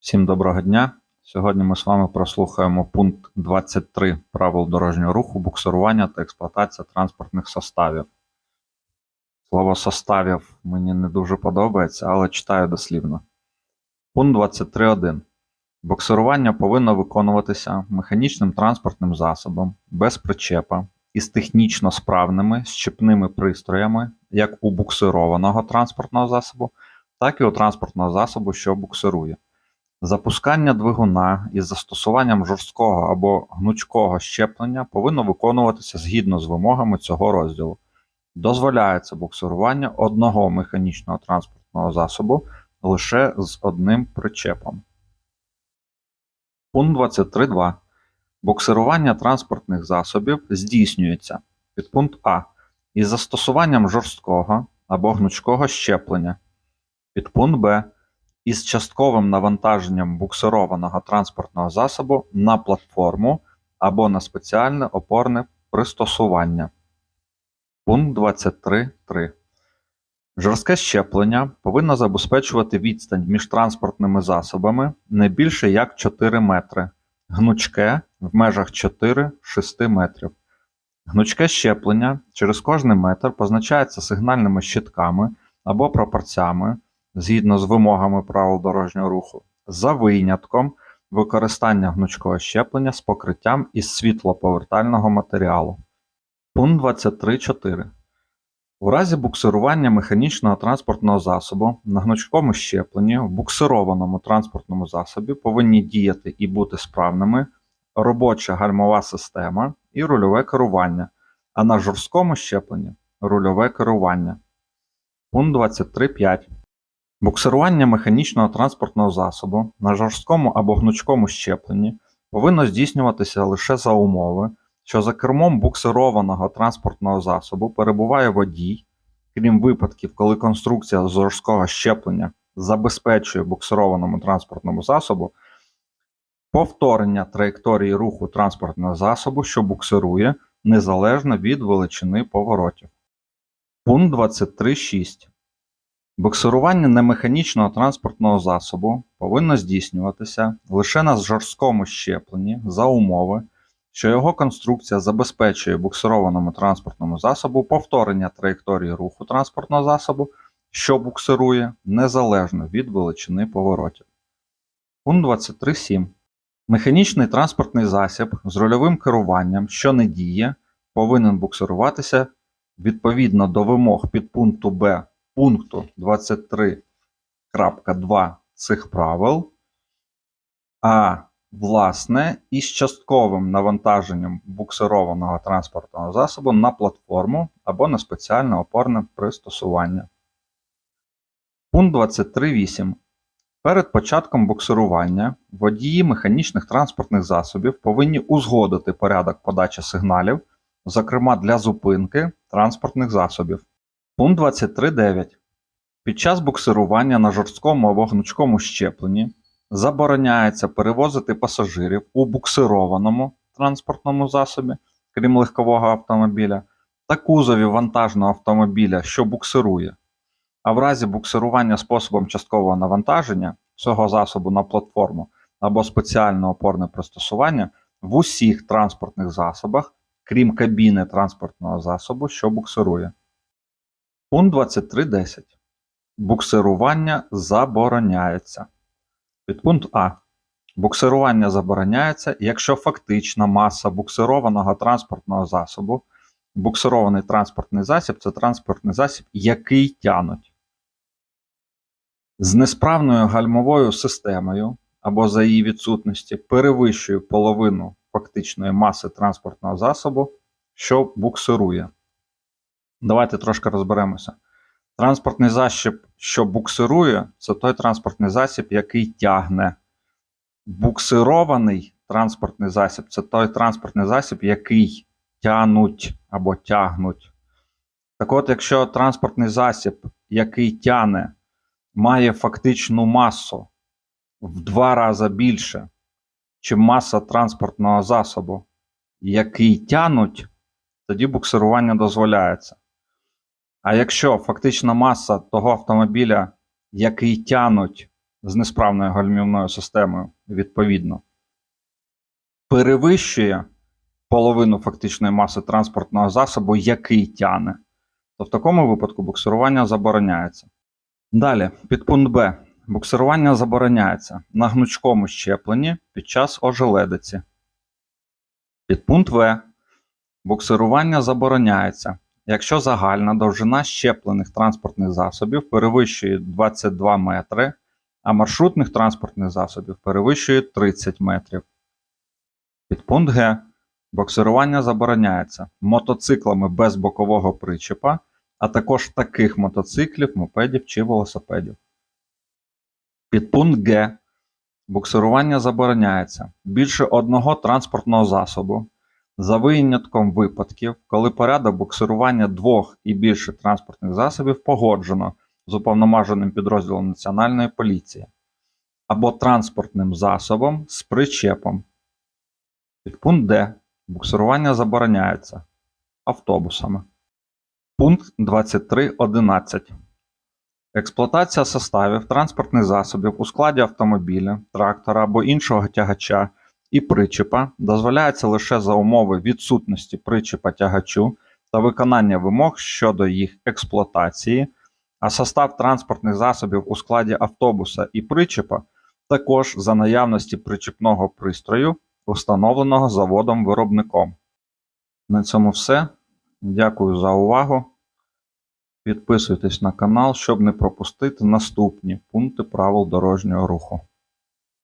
Всім доброго дня. Сьогодні ми з вами прослухаємо пункт 23 правил дорожнього руху, буксирування та експлуатація транспортних составів. Слово составів мені не дуже подобається, але читаю дослівно. Пункт 23.1. Буксирування повинно виконуватися механічним транспортним засобом без причепа із технічно справними щепними пристроями як у буксированого транспортного засобу, так і у транспортного засобу, що буксирує. Запускання двигуна із застосуванням жорсткого або гнучкого щеплення повинно виконуватися згідно з вимогами цього розділу. Дозволяється буксирування одного механічного транспортного засобу лише з одним причепом. Пункт 23.2. Буксирування транспортних засобів здійснюється підпункт А із застосуванням жорсткого або гнучкого щеплення. Підпункт Б із частковим навантаженням буксированого транспортного засобу на платформу або на спеціальне опорне пристосування. Пункт 23.3. Жорстке щеплення повинно забезпечувати відстань між транспортними засобами не більше як 4 метри, гнучке в межах 4-6 метрів. Гнучке щеплення через кожний метр позначається сигнальними щитками або пропорцями згідно з вимогами правил дорожнього руху, за винятком використання гнучкого щеплення з покриттям із світлоповертального матеріалу. Пункт 23.4. У разі буксирування механічного транспортного засобу на гнучкому щепленні в буксированому транспортному засобі повинні діяти і бути справними робоча гальмова система і рульове керування, а на жорсткому щепленні рульове керування. Пункт 23.5. Буксирування механічного транспортного засобу на жорсткому або гнучкому щепленні повинно здійснюватися лише за умови, що за кермом буксированого транспортного засобу перебуває водій, крім випадків, коли конструкція жорсткого щеплення забезпечує буксированому транспортному засобу повторення траєкторії руху транспортного засобу, що буксирує, незалежно від величини поворотів. Пункт 23.6. Буксирування немеханічного транспортного засобу повинно здійснюватися лише на жорсткому щепленні за умови, що його конструкція забезпечує буксированому транспортному засобу повторення траєкторії руху транспортного засобу, що буксирує незалежно від величини поворотів. Пункт 23.7. Механічний транспортний засіб з рульовим керуванням, що не діє, повинен буксируватися відповідно до вимог підпункту Б пункту 23.2 цих правил, а власне із частковим навантаженням буксированого транспортного засобу на платформу або на спеціальне опорне пристосування. Пункт 23.8. Перед початком буксирування водії механічних транспортних засобів повинні узгодити порядок подачі сигналів, зокрема для зупинки транспортних засобів. Пункт 23.9. Під час буксирування на жорсткому або гнучкому щепленні забороняється перевозити пасажирів у буксированому транспортному засобі, крім легкового автомобіля, та кузові вантажного автомобіля, що буксирує. А в разі буксирування способом часткового навантаження цього засобу на платформу або спеціальне опорне пристосування в усіх транспортних засобах, крім кабіни транспортного засобу, що буксирує. Пункт 23.10. Буксирування забороняється. Підпункт А. Буксирування забороняється, якщо фактична маса буксированого транспортного засобу. Буксирований транспортний засіб це транспортний засіб, який тянуть. З несправною гальмовою системою або за її відсутності перевищує половину фактичної маси транспортного засобу, що буксирує. Давайте трошки розберемося. Транспортний засіб, що буксирує, це той транспортний засіб, який тягне. Буксирований транспортний засіб це той транспортний засіб, який тянуть або тягнуть. Так от, якщо транспортний засіб, який тяне, має фактичну масу в два рази більше, чим маса транспортного засобу, який тянуть, тоді буксирування дозволяється. А якщо фактична маса того автомобіля, який тянуть, з несправною гальмівною системою, відповідно, перевищує половину фактичної маси транспортного засобу, який тяне, то в такому випадку буксирування забороняється. Далі, підпункт Б. Буксирування забороняється на гнучкому щепленні під час ожеледиці. Підпункт В. Буксирування забороняється, якщо загальна довжина щеплених транспортних засобів перевищує 22 метри, а маршрутних транспортних засобів перевищує 30 метрів. Підпункт Г. Буксирування забороняється мотоциклами без бокового причепа, а також таких мотоциклів, мопедів чи велосипедів. Підпункт Г. Буксирування забороняється більше одного транспортного засобу за винятком випадків, коли порядок буксирування двох і більше транспортних засобів погоджено з уповноваженим підрозділом Національної поліції або транспортним засобом з причепом. Підпункт Д. Буксирування забороняється автобусами. Пункт 23.11. Експлуатація составів транспортних засобів у складі автомобіля, трактора або іншого тягача і причепа дозволяється лише за умови відсутності причепа тягачу та виконання вимог щодо їх експлуатації, а состав транспортних засобів у складі автобуса і причепа також за наявності причепного пристрою, установленого заводом-виробником. На цьому все. Дякую за увагу. Підписуйтесь на канал, щоб не пропустити наступні пункти правил дорожнього руху.